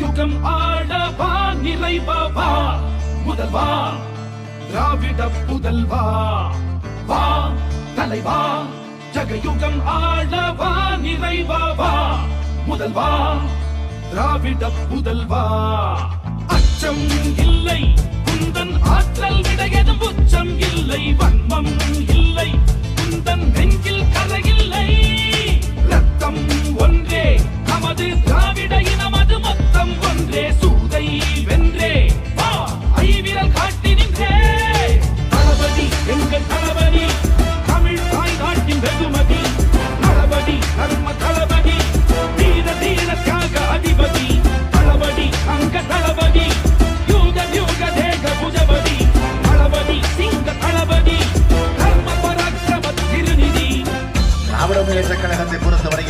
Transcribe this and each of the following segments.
யுகம் ஆடவா நிறைவா முதல்வா திராவிட புதல்வா வா. தலைவா ஜகயுகம் ஆடவா நிறைவா முதல்வா திராவிட புதல்வா அச்சம் இல்லை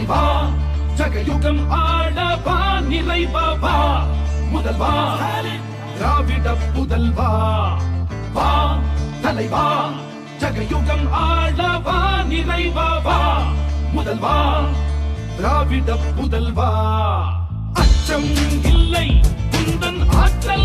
தலைவா ஜகயுகம் ஆளவா நிறைவா முதல்வா. திராவிட புதல்வா வா தலைவா. ஜகயுகம் ஆளவா நிறைவா முதல்வா. திராவிட புதல்வா அச்சம் இல்லை குந்தன் ஆற்றல்